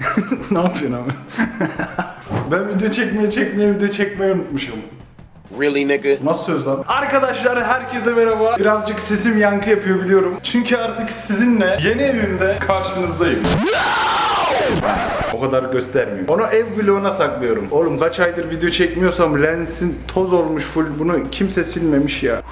ne yapıyorsun abi? ben video çekmeye çekmeye video çekmeyi unutmuşum. Really, nigga? Nasıl söz lan? Arkadaşlar herkese merhaba. Birazcık sesim yankı yapıyor biliyorum. Çünkü artık sizinle yeni evimde karşınızdayım. O kadar göstermiyorum. Onu ev vloguna saklıyorum. Oğlum kaç aydır video çekmiyorsam lensin toz olmuş full. Bunu kimse silmemiş ya.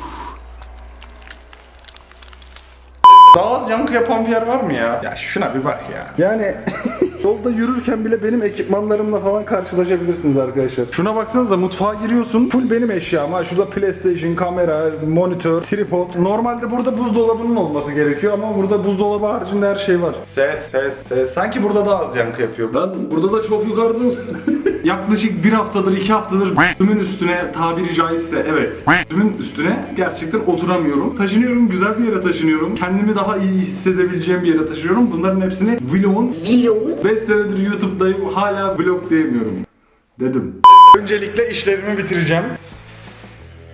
Daha az yankı yapan bir yer var mı ya? Ya şuna bir bak ya. Yani yolda yürürken bile benim ekipmanlarımla falan karşılaşabilirsiniz arkadaşlar. Şuna baksanıza mutfağa giriyorsun. Full benim eşyam ha. Şurada PlayStation, kamera, monitör, tripod. Normalde burada buzdolabının olması gerekiyor ama burada buzdolabı haricinde her şey var. Ses, ses, ses. Sanki burada daha az yankı yapıyor. Lan burada da çok yukarıda. Yaklaşık bir haftadır, iki haftadır tümün üstüne tabiri caizse evet. Tümün üstüne gerçekten oturamıyorum. Taşınıyorum, güzel bir yere taşınıyorum. Kendimi daha iyi hissedebileceğim bir yere taşınıyorum. Bunların hepsini vlogun 5 senedir YouTube'dayım. Hala vlog diyemiyorum. Dedim. Öncelikle işlerimi bitireceğim.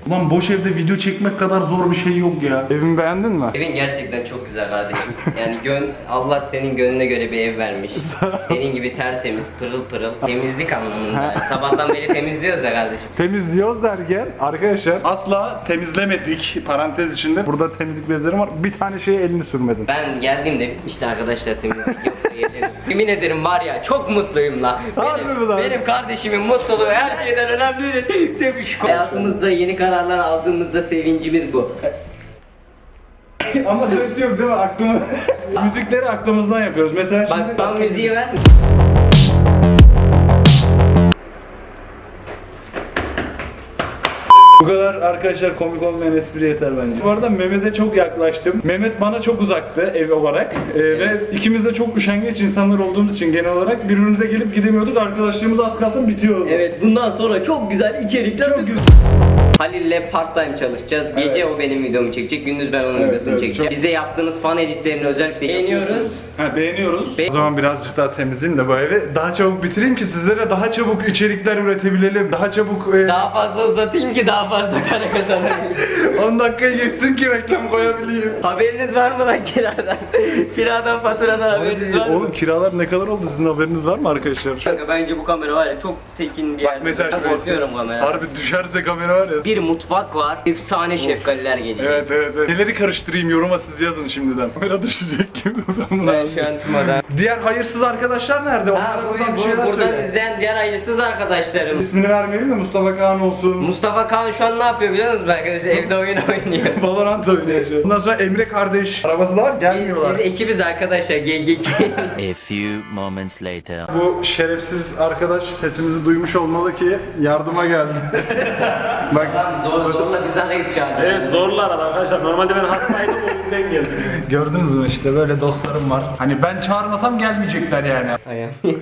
Ulan boş evde video çekmek kadar zor bir şey yok ya. Evimi beğendin mi? Evin gerçekten çok güzel kardeşim. Yani gön Allah senin gönlüne göre bir ev vermiş. Senin gibi tertemiz, pırıl pırıl, temizlik anlamında. Sabahtan beri temizliyoruz ya kardeşim. Temizliyoruz derken arkadaşlar asla temizlemedik parantez içinde. Burada temizlik bezlerim var. Bir tane şeye elini sürmedin. Ben geldiğimde bitmişti arkadaşlar temizlik yoksa. Yemin ederim var ya çok mutluyum la. Harbi mi Benim, lan? benim kardeşimin mutluluğu her şeyden önemlidir. Demiş. Hayatımızda yeni kararlar aldığımızda sevincimiz bu. Ama sesi yok değil mi? Aklımı... Müzikleri aklımızdan yapıyoruz. Mesela şimdi... Bak tam müziği ver. Bu kadar arkadaşlar komik olmayan espri yeter bence. Bu arada Mehmet'e çok yaklaştım. Mehmet bana çok uzaktı ev olarak. Ee, Ve ikimiz de çok üşengeç insanlar olduğumuz için genel olarak birbirimize gelip gidemiyorduk. Arkadaşlığımız az kalsın bitiyordu. Evet bundan sonra çok güzel içerikler Çok güzel. Halil'le part time çalışacağız. Gece Evet. o benim videomu çekecek, gündüz ben onun Evet, videosunu evet, çekeceğim. çok- Bizde yaptığınız fan editlerini özellikle beğeniyoruz. Ha, beğeniyoruz. Be- o zaman birazcık daha temizleyeyim de bu evi. Daha çabuk bitireyim ki sizlere daha çabuk içerikler üretebilelim. Daha çabuk... e, Daha fazla uzatayım ki daha fazla para kazanabileyim. 10 dakikaya geçsin ki reklam koyabileyim. haberiniz var mı lan kiradan? kiradan faturadan haberiniz var mı? Oğlum kiralar ne kadar oldu sizin haberiniz var mı arkadaşlar? Kanka bence bu kamera var ya çok tekin bir Bak yer. şurası. korkuyorum kamera. Harbi düşerse kamera var ya. Bir mutfak var. Efsane şefkaliler gelecek. Evet evet evet. Neleri karıştırayım yoruma siz yazın şimdiden. Kamera düşecek gibi ben bunu Ben şu an tümadan. Diğer hayırsız arkadaşlar nerede? Ha Onlara bu, buradan bir bu, şeyler buradan söyle. izleyen diğer hayırsız arkadaşlarım. İsmini vermeyelim de Mustafa Kaan olsun. Mustafa Kaan şu an ne yapıyor biliyor musunuz arkadaşlar? Evde oyun oynuyor. Valorant oynayacak. Ondan sonra Emre kardeş. Arabası da var gelmiyorlar. Biz ekibiz arkadaşlar GG. A few moments later. Bu şerefsiz arkadaş sesimizi duymuş olmalı ki yardıma geldi. Bak Zor, zorla bizi arayıp çağırdı. Evet zorlar arkadaşlar. Normalde ben hastaydım o yüzden geldim. gördünüz mü işte böyle dostlarım var. Hani ben çağırmasam gelmeyecekler yani. Ayağım.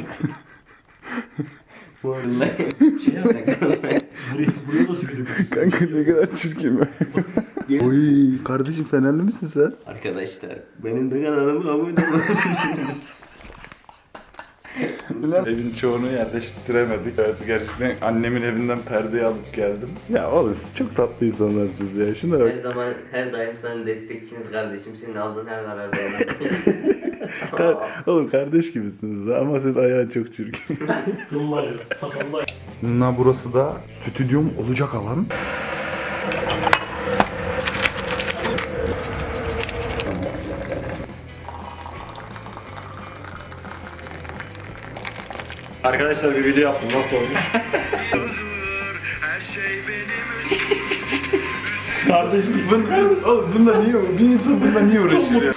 Bu arada Kanka ne kadar çirkin be. Oy kardeşim Fenerli misin sen? Arkadaşlar benim de kanalıma abone olun. Evin çoğunu yerleştiremedik. Evet gerçekten annemin evinden perdeyi alıp geldim. Ya oğlum siz çok tatlı insanlarsınız ya. Şunlara her zaman her daim sana destekçiniz kardeşim. Senin aldığın her kararda. Kar- oğlum kardeş gibisiniz ha ama senin ayağın çok çirkin. Vallahi sakallı. Na burası da stüdyom olacak alan. Arkadaşlar bir video yaptım nasıl olmuş? Kardeşlik. Bun, oğlum bununla niye, bir insan bununla niye uğraşıyor ya?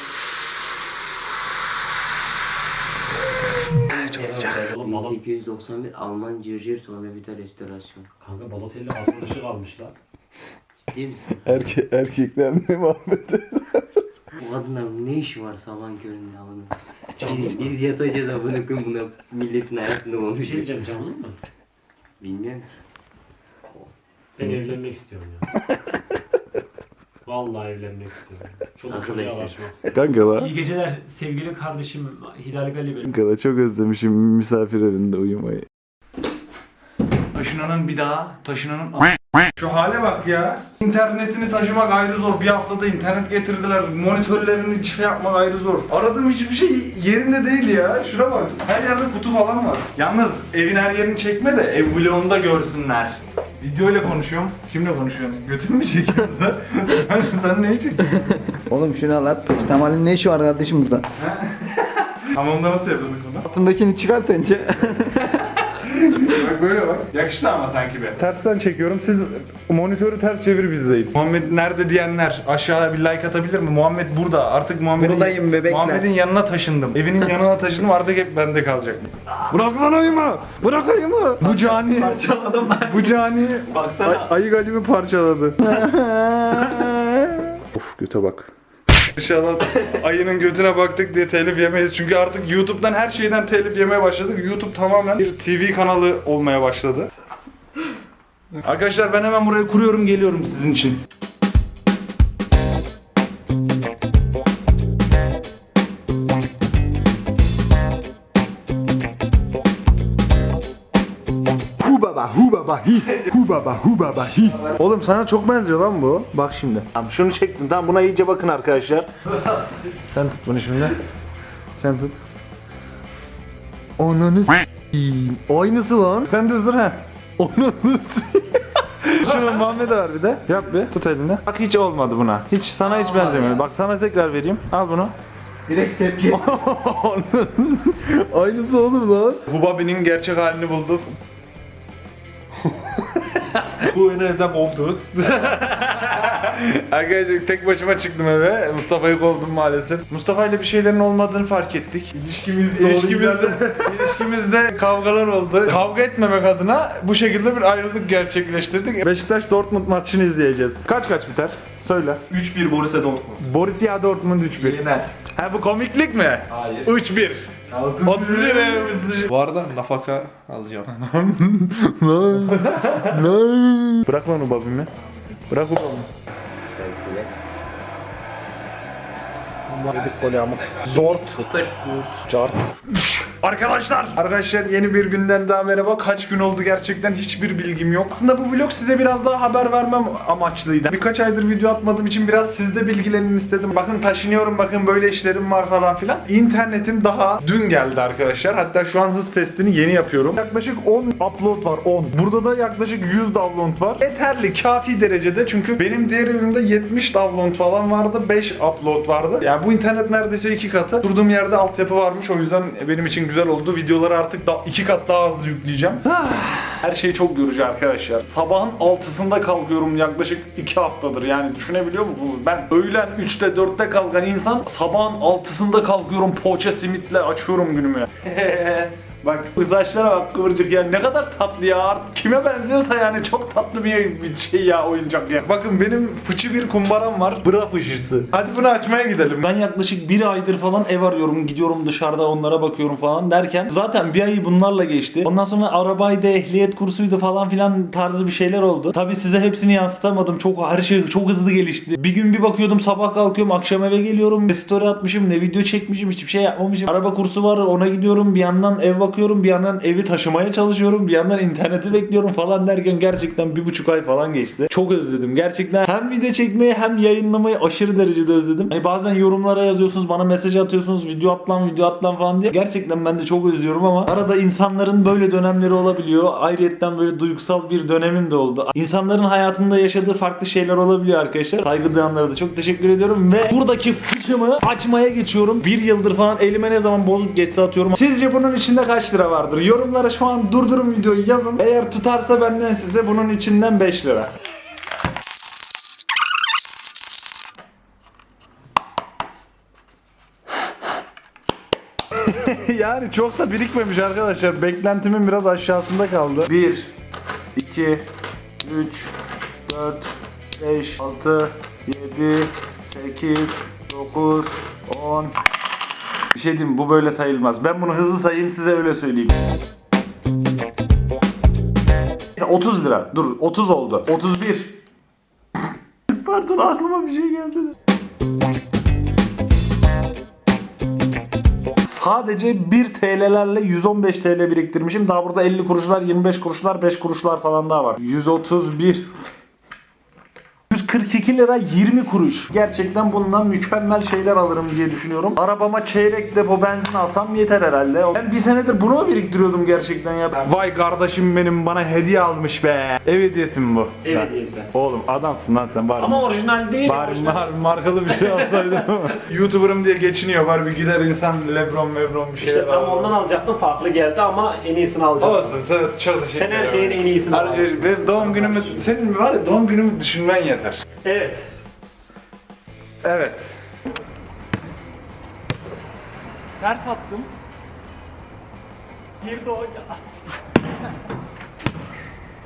Çok sıcak. Oğlum balon. 1891 Alman Cırcır tornavida restorasyon. Kanka Balotelli arkadaşı kalmış lan. Ciddi misin? Erke, erkekler ne muhabbeti? Bu kadınların ne işi var sabahın köründe? Canlı mı? Biz yatacağız amına koyayım buna milletin hayatını Bir şey konuşuyor. diyeceğim canlı mı? Bilmiyorum. Ben evlenmek istiyorum ya. Vallahi evlenmek istiyorum. Çoluk çocuğa Arkadaşlar. başlamak istiyorum. Kanka la. İyi geceler sevgili kardeşim Hidalik Ali Bey. Kanka la çok özlemişim misafir evinde uyumayı. Taşınanın bir daha, taşınanın a- Şu hale bak ya. İnternetini taşımak ayrı zor. Bir haftada internet getirdiler. Monitörlerini şey yapmak ayrı zor. Aradığım hiçbir şey yerinde değil ya. Şuna bak. Her yerde kutu falan var. Yalnız evin her yerini çekme de ev vlogunda görsünler. Video ile konuşuyorum. Kimle konuşuyorsun? Götümü mü çekiyorsun sen? sen neyi çekiyorsun? Oğlum şunu al at. Kemal'in ne işi var kardeşim burada? Hamamda nasıl yapıyorduk bunu? Altındakini çıkart önce. Bak böyle bak. Yakıştı ama sanki be. Tersten çekiyorum. Siz monitörü ters çevir bizdeyin. Muhammed nerede diyenler aşağıya bir like atabilir mi? Muhammed burada. Artık Muhammed'in Buradayım bebekler. Muhammed'in yanına taşındım. Evinin yanına taşındım. Artık hep bende kalacak. Bırak lan ayımı! Bırak ayımı! Bu cani parçaladım ben. Bu cani Baksana. ayı galimi parçaladı. of göte bak. İnşallah ayının götüne baktık diye telif yemeyiz. Çünkü artık YouTube'dan her şeyden telif yemeye başladık. YouTube tamamen bir TV kanalı olmaya başladı. Arkadaşlar ben hemen buraya kuruyorum geliyorum sizin için. Hu baba hu baba hi. Baba hu baba hi. Oğlum sana çok benziyor lan bu. Bak şimdi. Tamam şunu çektim. Tamam buna iyice bakın arkadaşlar. Sen tut bunu şimdi. Sen tut. Ananı s**eyim. Aynısı lan. Sen düz dur ha. Ananı. Şunu Muhammed'e ver bir de. Yap bir. Tut elinde. Bak hiç olmadı buna. Hiç sana hiç benzemiyor. Bak sana tekrar vereyim. Al bunu. Aynısı oğlum lan. Hubabi'nin gerçek halini bulduk. Bu beni evden kovdu. Arkadaşlar tek başıma çıktım eve. Mustafa'yı kovdum maalesef. Mustafa ile bir şeylerin olmadığını fark ettik. İlişkimizde ilişkimizde, ilişkimizde kavgalar oldu. Kavga etmemek adına bu şekilde bir ayrılık gerçekleştirdik. Beşiktaş Dortmund maçını izleyeceğiz. Kaç kaç biter? Söyle. 3-1 Borussia Dortmund. Borussia Dortmund 3-1. Yener. Ha bu komiklik mi? Hayır. 3-1. 31 ev. Bu arada nafaka alacağım. Bırak lan Hubabi'mi. Bırak Hubabi'mi. Temsili. Yedik golü amık. Zort. Cart. Arkadaşlar. Arkadaşlar yeni bir günden daha merhaba. Kaç gün oldu gerçekten hiçbir bilgim yok. Aslında bu vlog size biraz daha haber vermem amaçlıydı. Birkaç aydır video atmadığım için biraz sizde bilgilerini istedim. Bakın taşınıyorum bakın böyle işlerim var falan filan. İnternetim daha dün geldi arkadaşlar. Hatta şu an hız testini yeni yapıyorum. Yaklaşık 10 upload var 10. Burada da yaklaşık 100 download var. Yeterli kafi derecede çünkü benim diğer evimde 70 download falan vardı 5 upload vardı. Yani bu internet neredeyse iki katı. Durduğum yerde altyapı varmış o yüzden benim için güzel oldu. Videoları artık da iki kat daha hızlı yükleyeceğim. Her şey çok yorucu arkadaşlar. Sabahın 6'sında kalkıyorum yaklaşık 2 haftadır. Yani düşünebiliyor musunuz? Ben öğlen 3'te 4'te kalkan insan sabahın 6'sında kalkıyorum poğaça simitle açıyorum günümü. Bak bu saçlara bak kıvırcık ya ne kadar tatlı ya artık kime benziyorsa yani çok tatlı bir, bir şey ya oyuncak ya. Bakın benim fıçı bir kumbaram var. Bıra fıçısı. Hadi bunu açmaya gidelim. Ben yaklaşık bir aydır falan ev arıyorum. Gidiyorum dışarıda onlara bakıyorum falan derken zaten bir ayı bunlarla geçti. Ondan sonra arabaydı, ehliyet kursuydu falan filan tarzı bir şeyler oldu. Tabi size hepsini yansıtamadım. Çok her şey çok hızlı gelişti. Bir gün bir bakıyordum sabah kalkıyorum akşam eve geliyorum. Ne story atmışım ne video çekmişim hiçbir şey yapmamışım. Araba kursu var ona gidiyorum bir yandan ev bakıyorum bir yandan evi taşımaya çalışıyorum bir yandan interneti bekliyorum falan derken gerçekten bir buçuk ay falan geçti. Çok özledim gerçekten hem video çekmeyi hem yayınlamayı aşırı derecede özledim. Hani bazen yorumlara yazıyorsunuz bana mesaj atıyorsunuz video at lan video at lan falan diye. Gerçekten ben de çok özlüyorum ama arada insanların böyle dönemleri olabiliyor. Ayrıyetten böyle duygusal bir dönemim de oldu. İnsanların hayatında yaşadığı farklı şeyler olabiliyor arkadaşlar. Saygı duyanlara da çok teşekkür ediyorum ve buradaki fıçımı açmaya geçiyorum. Bir yıldır falan elime ne zaman bozuk geçse atıyorum. Sizce bunun içinde kaç lira vardır? Yorumlara şu an durdurun videoyu yazın. Eğer tutarsa benden size bunun içinden 5 lira. yani çok da birikmemiş arkadaşlar. Beklentimin biraz aşağısında kaldı. 1, 2, 3, 4, 5, 6, 7, 8, 9, 10. Bir şey diyeyim bu böyle sayılmaz. Ben bunu hızlı sayayım size öyle söyleyeyim. 30 lira. Dur 30 oldu. 31. Pardon aklıma bir şey geldi de. Sadece 1 TL'lerle 115 TL biriktirmişim. Daha burada 50 kuruşlar, 25 kuruşlar, 5 kuruşlar falan daha var. 131 142 lira 20 kuruş. Gerçekten bundan mükemmel şeyler alırım diye düşünüyorum. Arabama çeyrek depo benzin alsam yeter herhalde. Ben bir senedir bunu mu biriktiriyordum gerçekten ya? Vay kardeşim benim bana hediye almış be. Ev hediyesi mi bu? Ev hediyesi. Oğlum adamsın lan sen bari. Ama orijinal değil. Bari orijinal. mar- markalı bir şey alsaydım. YouTuber'ım diye geçiniyor. Var bir gider insan Lebron Mebron bir şeyler İşte tam alır. ondan alacaktım farklı geldi ama en iyisini alacağım. Olsun sen teşekkür Sen her şeyin en iyisini alacaksın. benim doğum günümü, senin var ya doğum günümü düşünmen yeter. Evet. Evet. Ters attım. Girdi o.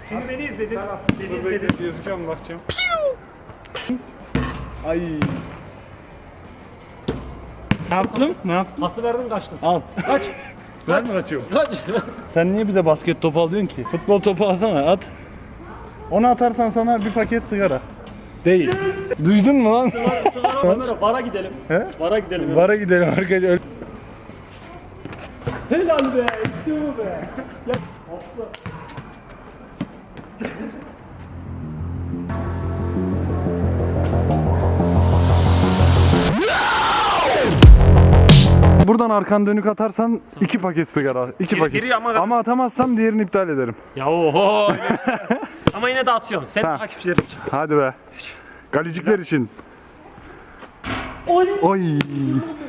Şimdi beni izledin. Beni izledin. Gözüküyor mu bakacağım? Ay. Ne yaptım? Ne yaptım? Pası verdin kaçtın. Al. Kaç. Ben mi kaçıyorum? Kaç. Sen niye bize basket topu alıyorsun ki? Futbol topu alsana at. Onu atarsan sana bir paket sigara. Değil. Duydun mu lan? Bara gidelim. He? Bara gidelim. Bara gidelim arkadaşlar. Helal be. İşte bu be. Buradan arkan dönük atarsan iki paket sigara. iki paket. ama- ama atamazsam diğerini iptal ederim. Ya oho. ama yine de atıyorum. Sen Ha. takipçilerin için. Hadi be. Galicikler için. Oy.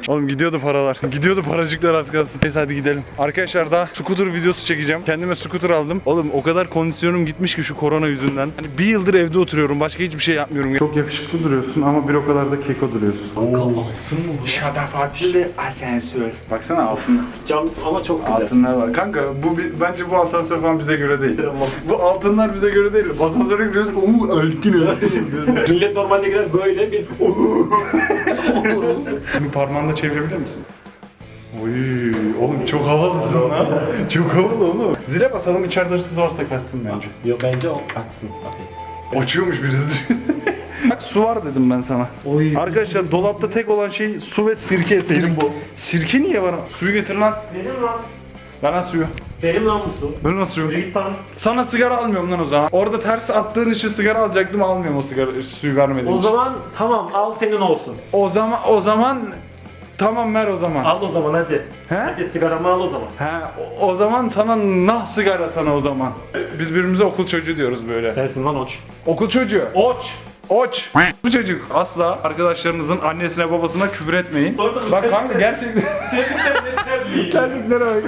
Oğlum gidiyordu paralar. Gidiyordu paracıklar az kalsın. Neyse hadi gidelim. Arkadaşlar daha scooter videosu çekeceğim. Kendime scooter aldım. Oğlum o kadar kondisyonum gitmiş ki şu korona yüzünden. Hani bir yıldır evde oturuyorum. Başka hiçbir şey yapmıyorum. Çok yakışıklı duruyorsun ama bir o kadar da keko duruyorsun. Şatafatlı asansör. Baksana altın. Cam ama çok güzel. Altınlar var. Kanka bu bi- bence bu asansör falan bize göre değil. bu altınlar bize göre değil. Asansöre giriyoruz. Uuu ölkün ölkün diyoruz. Millet normalde girer böyle biz Bunu parmağında çevirebilir misin? Oy, oğlum çok havalısın lan. çok havalı oğlum. Zile basalım içeride hırsız varsa kaçsın bence. Yok bence o kaçsın. Açıyormuş birisi. Bak su var dedim ben sana. Oy. Arkadaşlar dolapta tek olan şey su ve sirke. Senin bu. Sirke niye bana? Suyu getir lan. Benim lan. Bana suyu. Benim lan bu su. Ben nasıl suyu? Git lan. Sana sigara almıyorum lan o zaman. Orada ters attığın için sigara alacaktım almıyorum o sigara suyu vermediğin O için. zaman tamam al senin olsun. O zaman o zaman tamam ver o zaman. Al o zaman hadi. He? Hadi sigaramı al o zaman. He, o, o zaman sana nah sigara sana o zaman. Biz birbirimize okul çocuğu diyoruz böyle. Sensin lan oç. Okul çocuğu. Oç. Oç. Bu çocuk. Asla arkadaşlarınızın annesine babasına küfür etmeyin. Pardon, Bak kanka gerçekten terliklere bak.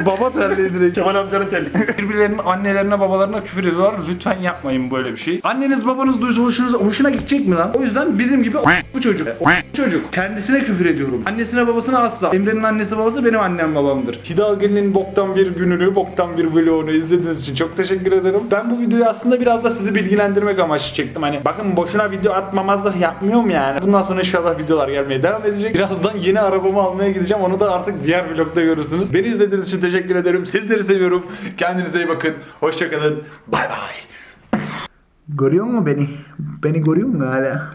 Bu baba terliği direkt. Kemal amcanın terlikleri. Birbirlerinin annelerine babalarına küfür ediyorlar. Lütfen yapmayın böyle bir şey. Anneniz babanız duysa hoşunuza, hoşuna gidecek mi lan? O yüzden bizim gibi bu çocuk. O çocuk. Kendisine küfür ediyorum. Annesine babasına asla. Emre'nin annesi babası benim annem babamdır. Hidalgo'nun boktan bir gününü, boktan bir vlogunu izlediğiniz için çok teşekkür ederim. Ben bu videoyu aslında biraz da sizi bilgilendirmek amaçlı çektim. Hani bakın boşuna video atmamazlık yapmıyorum yani. Bundan sonra inşallah videolar gelmeye devam edecek. Birazdan yeni arabamı almaya gideceğim. Onu da artık diğer vlogda görürsünüz. Beni izlediğiniz için teşekkür ederim. Sizleri seviyorum. Kendinize iyi bakın. Hoşçakalın. Bay bay. Görüyor musun beni? Beni görüyor musun hala?